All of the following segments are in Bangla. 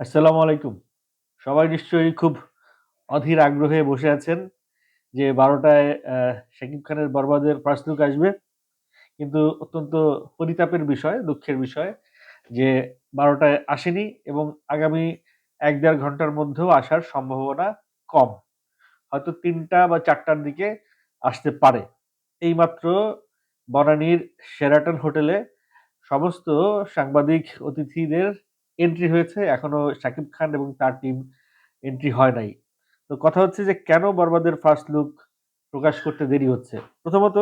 আসসালামু আলাইকুম। সবাই নিশ্চয়ই খুব অধীর আগ্রহে বসে আছেন যে ১২টায় অ্যা শাকিব খানের 'বরবাদের' ফার্স্ট আসবে। কিন্তু অত্যন্ত পরিতাপের বিষয়, দুঃখের বিষয় যে ১২টায় আসেনি এবং আগামী এক দেড় ঘণ্টার মধ্যেও আসার সম্ভাবনা কম। হয়তো তিনটা বা চারটার দিকে আসতে পারে। এইমাত্র বনানীর শেরাটন হোটেলে সমস্ত সাংবাদিক অতিথিদের এন্ট্রি হয়েছে। এখনও শাকিব খান এবং তার টিম এন্ট্রি হয় নাই। তো কথা হচ্ছে যে কেন 'বরবাদের' ফার্স্ট লুক প্রকাশ করতে দেরি হচ্ছে? প্রথমত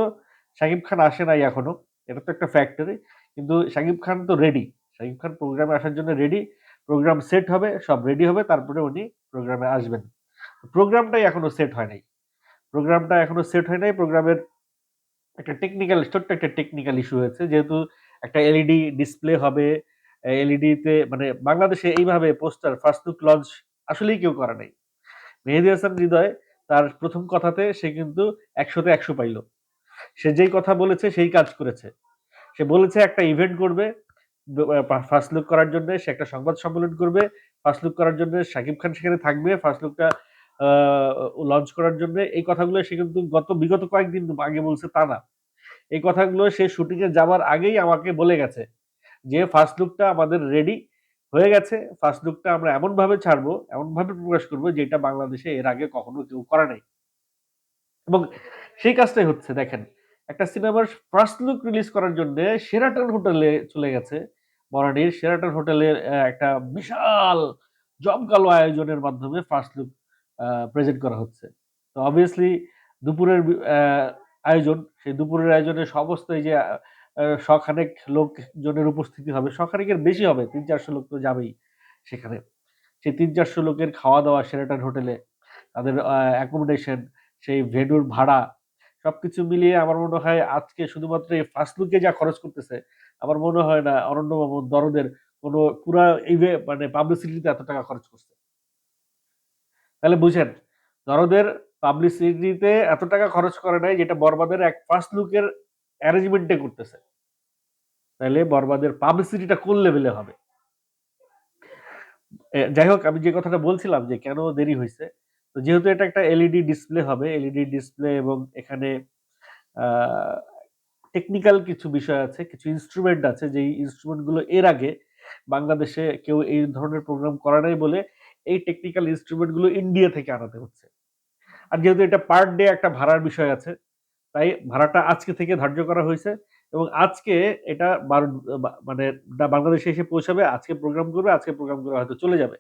শাকিব খান আসে নাই এখনও। এটা তো একটা ফ্যাক্টরি। কিন্তু শাকিব খান তো রেডি। শাকিব খান প্রোগ্রামে আসার জন্য রেডি। প্রোগ্রাম সেট হবে, সব রেডি হবে তারপরে উনি প্রোগ্রামে আসবেন। প্রোগ্রামটাই এখনও সেট হয় নাই। প্রোগ্রামটা এখনও সেট হয় নাই। প্রোগ্রামের একটা টেকনিক্যাল ছোট্ট একটা টেকনিক্যাল ইস্যু হয়েছে। যেহেতু একটা এলইডি ডিসপ্লে হবে। এলইডিতে মানে বাংলাদেশে এইভাবে পোস্টার ফার্স্ট লুক লঞ্চ আসলেই কেউ করে নাই। মেহেদী হাসান হৃদয়, তার প্রথম কথাতে সে কিন্তু ১০০ তে ১০০ পাইল। সে যেই কথা বলেছে, সেই কাজ করেছে। সে বলেছে, একটা ইভেন্ট করবে ফার্স্ট লুক করার জন্যে সে একটা সংবাদ সম্মেলন করবে। ফার্স্ট লুক করার জন্য শাকিব খান সেখানে থাকবে। ফার্স্ট লুকটা লঞ্চ করার জন্যে এই কথাগুলো সে কিন্তু গত, বিগত কয়েকদিন আগে বলছে তা না। এই কথাগুলো সে শুটিংয়ে যাবার আগেই আমাকে বলে গেছে যে, "ফার্স্ট লুকটা আমাদের রেডি হয়ে গেছে। ফার্স্ট লুকটা আমরা এমনভাবে ছাড়বো, এমনভাবে প্রকাশ করব যেটা বাংলাদেশে এর আগে কখনো কেউ করে নাই।" এবং সেই কাজটাই হচ্ছে দেখেন। একটা সিনেমার ফার্স্ট লুক রিলিজ করার জন্যে সেরাটন হোটেলে চলে গেছে। বনানীর সেরাটন হোটেলের একটা বিশাল জমকালো আয়োজনের মাধ্যমে ফার্স্ট লুক প্রেজেন্ট করা হচ্ছে। তো অবভিয়াসলি দুপুরের আয়োজন, সেই দুপুরের আয়োজনে সমস্ত এই যে শখানেক লোকজনের উপস্থিতি হবে। শখানেকের বেশি হবে। ৩-৪০০ লোক তো যাবেই সেখানে। সেই ৩-৪০০ লোকের খাওয়া-দাওয়া শেরাটন হোটেলে, তাদের অ্যাকোমোডেশন, সেই ভেন্যুর ভাড়া সব কিছু মিলিয়ে আমার মনে হয় আজকে শুধুমাত্র এই ফার্স্ট লুকে যা খরচ করতেছে, আমার মনে হয় না অরণ্য মামুন, দরদের কোনো পুরা ইভে মানে পাবলিসিটিতে এত টাকা খরচ করছে। তাহলে বুঝেন, দরদের পাবলিসিটিতে এত টাকা খরচ করে নাই যেটা 'বরবাদের' এক ফার্স্ট লুকের অ্যারেঞ্জমেন্ট করতেছে। তাইলে 'বরবাদের' পাবলিসিটিটা কোন লেভেলে হবে? যাই হোক আমি যে কথাটা বলছিলাম যে কেন দেরি হয়েছে তো যেহেতু এটা একটা এলইডি ডিসপ্লে হবে, এলইডি ডিসপ্লে এবং এখানে টেকনিক্যাল কিছু বিষয় আছে, কিছু ইনস্ট্রুমেন্ট আছে যেই ইনস্ট্রুমেন্টগুলো এর আগে বাংলাদেশে কেউ এই ধরনের প্রোগ্রাম করে নাই বলে এই টেকনিক্যাল ইনস্ট্রুমেন্টগুলো ইন্ডিয়া থেকে আনাতে হচ্ছে। আর যেহেতু এটা পার ডে একটা ভাড়ার বিষয় আছে, তাই ভাড়াটা আজকে থেকে ধার্য করা হয়েছে এবং আজকে এটা বার মানে বাংলাদেশে এসে পৌঁছাবে, আজকে প্রোগ্রাম করবে, আজকে প্রোগ্রাম করে হয়তো চলে যাবে।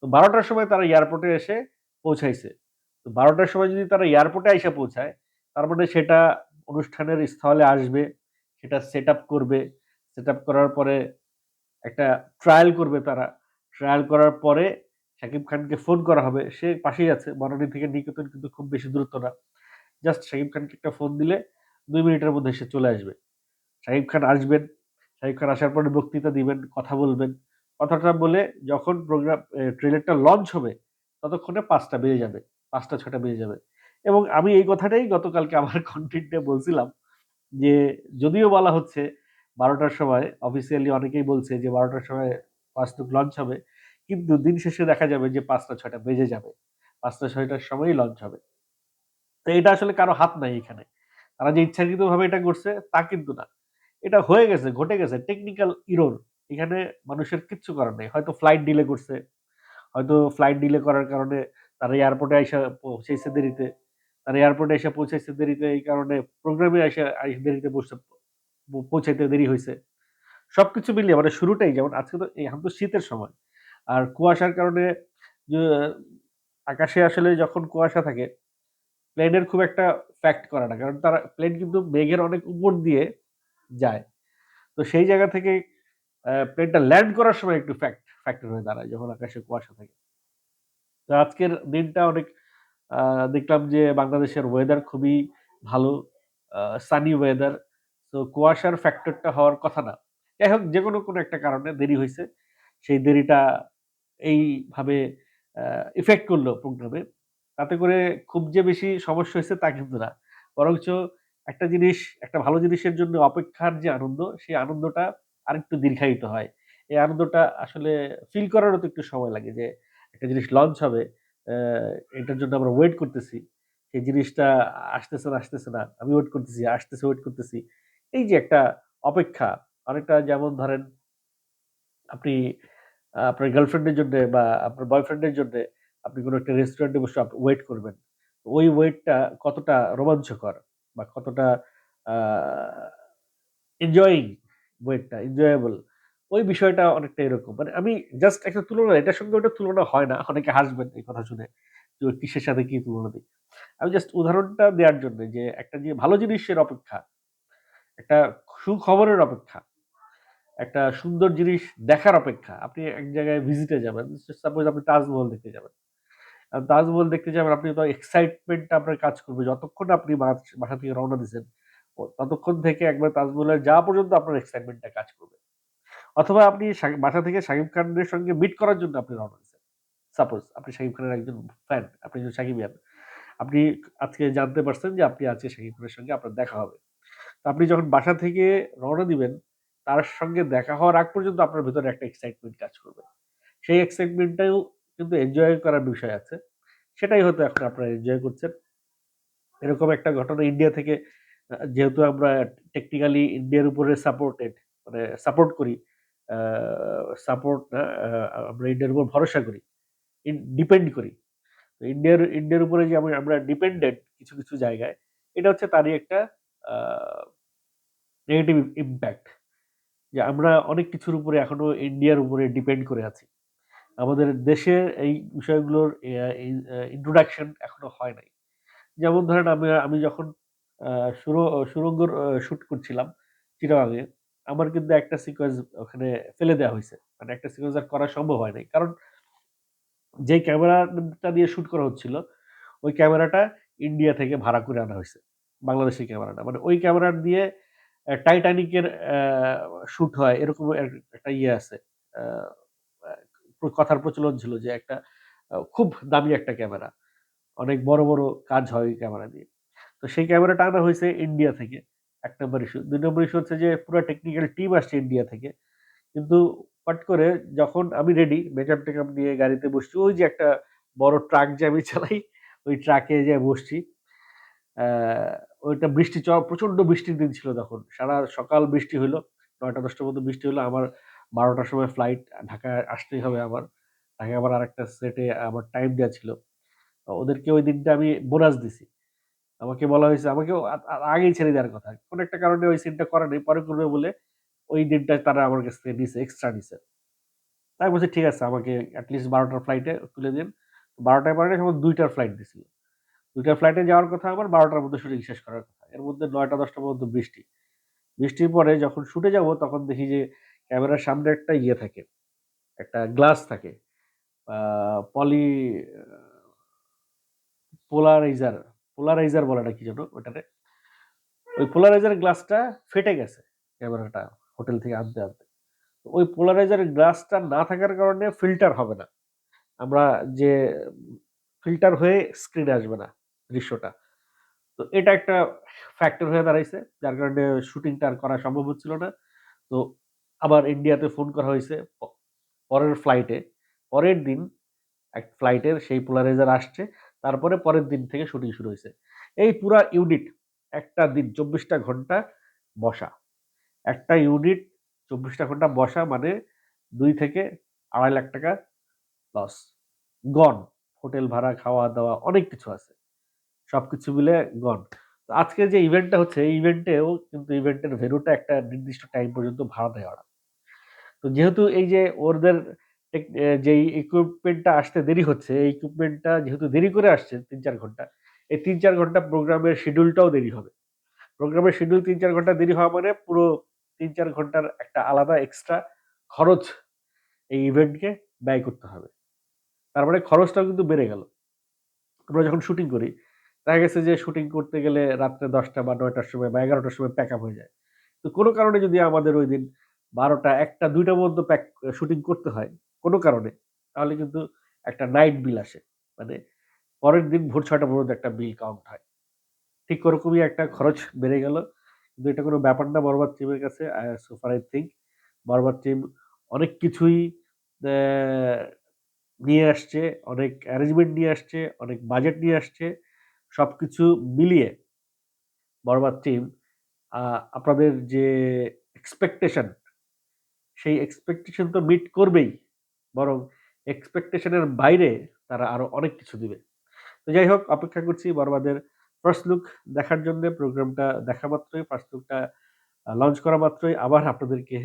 তো বারোটার সময় তারা এয়ারপোর্টে এসে পৌঁছাইছে। তো বারোটার সময় যদি তারা এয়ারপোর্টে এসে পৌঁছায়, তার মানে সেটা অনুষ্ঠানের স্থলে আসবে, সেটা সেটআপ করবে। সেটআপ করার পরে একটা ট্রায়াল করবে তারা। ট্রায়াল করার পরে শাকিব খানকে ফোন করা হবে। সে পাশেই আছে। বনানী থেকে নিকেতন কিন্তু খুব বেশি দূরত্ব না। জাস্ট শাকিব খানকে একটা ফোন দিলে দুই মিনিটের মধ্যে সে চলে আসবে। শাকিব খান আসবেন। শাকিব খান আসার পরে বক্তৃতা দিবেন, কথা বলবেন। কথাটা বলে যখন প্রোগ্রাম ট্রেলারটা লঞ্চ হবে, ততক্ষণে ৫ টা বেজে যাবে। ৫ টা ৬ টা বেজে যাবে। এবং আমি এই কথাটাই গতকালকে আমার কনটেন্ট বলছিলাম যে, যদিও বলা হচ্ছে বারোটার সময় অফিসিয়ালি অনেকেই বলছে যে বারোটার সময় লুক লঞ্চ হবে। কিন্তু দিন শেষে দেখা যাবে যে ৫ টা ৬ টা বেজে যাবে। পাঁচটা ছয়টার সময়ই লঞ্চ হবে। তো এটা আসলে কারও হাত নাই এখানে। তারা যে ইচ্ছাকৃতভাবে এটা করছে তা কিন্তু না। এটা হয়ে গেছে, ঘটে গেছে টেকনিক্যাল ইরোর এখানে মানুষের কিচ্ছু করার নাই। হয়তো ফ্লাইট ডিলে করছে। হয়তো ফ্লাইট ডিলে করার কারণে তারা এয়ারপোর্টে আইসা পৌঁছাইছে দেরিতে। তারা এয়ারপোর্টে এসে পৌঁছাইছে দেরিতে এই কারণে প্রোগ্রামে আই দেরিতে বসে পৌঁছাইতে দেরি হয়েছে সব কিছু মিলিয়ে মানে শুরুটাই যেমন আজকে তো এখন তো শীতের সময়। আর কুয়াশার কারণে আকাশে আসলে যখন কুয়াশা থাকে, প্লেনের খুব একটা ফ্যাক্ট করে না। কারণ তারা প্লেন কিন্তু মেঘের অনেক উপর দিয়ে যায়। তো সেই জায়গা থেকে প্লেনটা ল্যান্ড করার সময় একটু ফ্যাক্ট ফ্যাক্টর হয়ে দাঁড়ায়, যখন আকাশে কুয়াশা থাকে। তো আজকের দিনটা অনেক দেখলাম যে বাংলাদেশের ওয়েদার খুবই ভালো। Sunny weather. তো কুয়াশার ফ্যাক্টরটা হওয়ার কথা না। যাই হোক যেকোনো কোনো কোনো একটা কারণে দেরি হয়েছে সেই দেরিটা এইভাবে ইফেক্ট করল প্রোগ্রামে। তাতে করে খুব যে বেশি সমস্যা হয়েছে তা কিন্তু না। বরঞ্চ একটা জিনিস, একটা ভালো জিনিসের জন্য অপেক্ষার যে আনন্দ, সেই আনন্দটা আরেকটু দীর্ঘায়িত হয়। এই আনন্দটা আসলে ফিল করারও তো একটু সময় লাগে যে একটা জিনিস লঞ্চ হবে এটার জন্য আমরা ওয়েট করতেছি সেই জিনিসটা আসতেছে না আসতেছে না আমি ওয়েট করতেছি আসতেছে ওয়েট করতেছি এই যে একটা অপেক্ষা অনেকটা যেমন ধরেন আপনি আপনার গার্লফ্রেন্ডের জন্য বা আপনার বয়ফ্রেন্ডের জন্য আপনি কোনো একটা রেস্টুরেন্টে বসে আপনি ওয়েট করবেন। ওই ওয়েটটা কতটা রোমাঞ্চকর বা কতটা এনজয়িং ওয়েটটা এনজয়েবল ওই বিষয়টা অনেকটা এরকম। মানে আমি জাস্ট একটা তুলনা, এটার সঙ্গে ওটা তুলনা হয় না, অনেকে হাসবেন এই কথা শুনে যে কিসের সাথে কি তুলনা দিই। আমি জাস্ট উদাহরণটা দেওয়ার জন্য যে একটা যে ভালো জিনিসের অপেক্ষা, একটা সুখবরের অপেক্ষা, একটা সুন্দর জিনিস দেখার অপেক্ষা, আপনি এক জায়গায় ভিজিটে যাবেন সাপোজ আপনি তাজমহল দেখতে যাবেন। তাজমহল দেখতে যাবেন আপনি তো এক্সাইটমেন্টটা আপনার কাজ করবে। যতক্ষণ আপনি বাসা থেকে রওনা দিচ্ছেন ততক্ষণ থেকে একবার তাজমহলের যাওয়া পর্যন্ত আপনার এক্সাইটমেন্টটা কাজ করবে। অথবা আপনি বাসা থেকে শাকিব খানের সঙ্গে মিট করার জন্য আপনি রওনা দিচ্ছেন সাপোজ আপনি শাকিব খানের একজন ফ্যান আপনি একজন সাকিবিয়ান আপনি আজকে জানতে পারছেন যে আপনি আজকে শাকিব খানের সঙ্গে আপনার দেখা হবে। তো আপনি যখন বাসা থেকে রওনা দিবেন, তার সঙ্গে দেখা হওয়ার আগ পর্যন্ত আপনার ভেতরে একটা এক্সাইটমেন্ট কাজ করবে। সেই এক্সাইটমেন্টটাও কিন্তু এনজয় করার বিষয় আছে। সেটাই হয়তো এখন আপনারা এনজয় করছেন। এরকম একটা ঘটনা ইন্ডিয়া থেকে যেহেতু আমরা টেকনিক্যালি ইন্ডিয়ার উপরে সাপোর্টেড মানে সাপোর্ট করি সাপোর্ট না আমরা ইন্ডিয়ার উপর ভরসা করি ডিপেন্ড করি। ইন্ডিয়ার ইন্ডিয়ার উপরে যে আমরা ডিপেন্ডেন্ট কিছু কিছু জায়গায়, এটা হচ্ছে তারই একটা নেগেটিভ ইম্প্যাক্ট যে আমরা অনেক কিছুর উপরে এখনও ইন্ডিয়ার উপরে ডিপেন্ড করে আছি। আমাদের দেশের এই বিষয়গুলোর ইন্ট্রোডাকশন এখনও হয় নাই। যেমন ধরেন আমি আমি যখন সুরঙ্গর শুট করছিলাম চিরাবাগে আমার কিন্তু একটা সিকোয়েন্স ওখানে ফেলে দেওয়া হয়েছে। মানে একটা সিকোয়েন্স আর করা সম্ভব হয় নাই। কারণ যে ক্যামেরাটা দিয়ে শুট করা হচ্ছিল, ওই ক্যামেরাটা ইন্ডিয়া থেকে ভাড়া করে আনা হয়েছে। বাংলাদেশের ক্যামেরাটা। মানে ওই ক্যামেরা দিয়ে টাইটানিকের শুট হয়, এরকম একটা ইয়ে আছে কথার প্রচলন ছিল যে একটা খুব দামি একটা ক্যামেরা। অনেক বড় বড় কাজ হয় ওই ক্যামেরা দিয়ে। তো সেই ক্যামেরাটা আনা হয়েছে ইন্ডিয়া থেকে, এক নম্বর ইস্যু দুই নম্বর ইস্যু হচ্ছে যে পুরো টেকনিক্যাল টিম আসছে ইন্ডিয়া থেকে। কিন্তু হট করে যখন আমি রেডি মেকআপ টেকআপ নিয়ে গাড়িতে বসছি, ওই যে একটা বড় ট্রাক যে আমি চালাই, ওই ট্রাকে যে বসছি ওইটা বৃষ্টি প্রচণ্ড বৃষ্টির দিন ছিল তখন। সারা সকাল বৃষ্টি হলো নয়টা, দশটার মতো বৃষ্টি হলো আমার বারোটার সময় ফ্লাইট ঢাকায় আসতেই হবে আমার ঢাকায় আবার আর একটা সেটে আমার টাইম দেওয়া ছিল। ওদেরকে ওই দিনটা আমি বোনাস দিছি। আমাকে বলা হয়েছে আমাকে আগেই ছেড়ে দেওয়ার কথা। কোনো একটা কারণে ওই সিনটা করা নেই, পরে করবে বলে ওই দিনটা তারা আমার কাছ থেকে নিছে এক্সট্রা নিছে। তাই বলছে, ঠিক আছে, আমাকে অ্যাটলিস্ট বারোটার ফ্লাইটে তুলে দিন। বারোটায় বারোটায় সময় দুইটার ফ্লাইট দিছিল। দুইটার ফ্লাইটে যাওয়ার কথা আমার বারোটার মধ্যে শুটিং শেষ করার কথা। এর মধ্যে নয়টা দশটার মধ্যে বৃষ্টি। বৃষ্টির পরে যখন শুটে যাব, তখন দেখি যে ক্যামেরার সামনে একটা ইয়ে থাকে, একটা গ্লাস থাকে পলি, পোলারাইজার পোলারাইজার বলাটা কি যেন ওটাতে ওই পোলারাইজার গ্লাসটা ফেটে গেছে ক্যামেরাটা হোটেল থেকে আনতে আনতে। ওই পোলারাইজার গ্লাসটা না থাকার কারণে ফিল্টার হবে না। আমরা যে ফিল্টার হয়ে স্ক্রিনে আসবে না দৃশ্যটা। তো এটা একটা ফ্যাক্টর হয়ে দাঁড়াইছে, যার কারণে শুটিংটা আর করা সম্ভব হচ্ছিল না। তো আবার ইন্ডিয়াতে ফোন করা হয়েছে পরের ফ্লাইটে পরের দিন এক ফ্লাইটের সেই পোলারাইজার আসছে, তারপরে পরের দিন থেকে শুটিং শুরু হয়েছে। এই পুরা ইউনিট একটা দিন চব্বিশটা ঘণ্টা বসা। একটা ইউনিট চব্বিশটা ঘণ্টা বসা মানে দুই থেকে আড়াই লাখ টাকা লস গন হোটেল ভাড়া, খাওয়া দাওয়া, অনেক কিছু আছে। সব কিছু মিলে গন আজকে যে ইভেন্টটা হচ্ছে, এই ইভেন্টেও কিন্তু ইভেন্টের ভেনুটা একটা নির্দিষ্ট টাইম পর্যন্ত ভাড়া দেয় ওরা তো যেহেতু এই যে ওদের যে ইকুইপমেন্টটা আসতে দেরি হচ্ছে, এই ইকুইপমেন্টটা যেহেতু দেরি করে আসছে তিন চার ঘণ্টা, এই তিন চার ঘণ্টা প্রোগ্রামের শিডিউলটাও দেরি হবে। প্রোগ্রামের শিডিউল তিন চার ঘণ্টা দেরি হওয়া মানে পুরো তিন চার ঘণ্টার একটা আলাদা এক্সট্রা খরচ এই ইভেন্টকে ব্যয় করতে হবে। তার মানে খরচটাও কিন্তু বেড়ে গেল। আমরা যখন শুটিং করি, দেখা গেছে যে শুটিং করতে গেলে রাত্রে দশটা বা নয়টার সময় বা এগারোটার সময় প্যাক আপ হয়ে যায়। তো কোনো কারণে যদি আমাদের ওই দিন বারোটা একটা দুইটা পর্যন্ত প্যাক শুটিং করতে হয় কোনো কারণে তাহলে কিন্তু একটা নাইট বিল আসে মানে পরের দিন ভোর ছয়টা পর্যন্ত একটা বিল কাউন্ট হয় ঠিক ওরকমই একটা খরচ বেড়ে গেল কিন্তু এটা কোনো ব্যাপার না বরবাদ টিমের কাছে সুপার আই থিঙ্ক বরবাদ টিম অনেক কিছুই নিয়ে আসছে, অনেক অ্যারেঞ্জমেন্ট নিয়ে আসছে, অনেক বাজেট নিয়ে আসছে। সব কিছু মিলিয়ে বরবাদ টিম আপনাদের যে এক্সপেকটেশন, সেই এক্সপেকটেশন তো মিট করবেই। বরং এক্সপেকটেশনের বাইরে তারা আরও অনেক কিছু দিবে। তো যাই হোক, অপেক্ষা করছি বরবাদের ফার্স্ট লুক দেখার জন্য প্রোগ্রামটা দেখা মাত্রই ফার্স্ট লুকটা লঞ্চ করা মাত্রই আবার আপনাদেরকে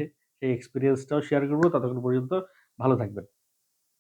সেই এক্সপিরিয়েন্সটাও শেয়ার করব ততক্ষণ পর্যন্ত ভালো থাকবেন।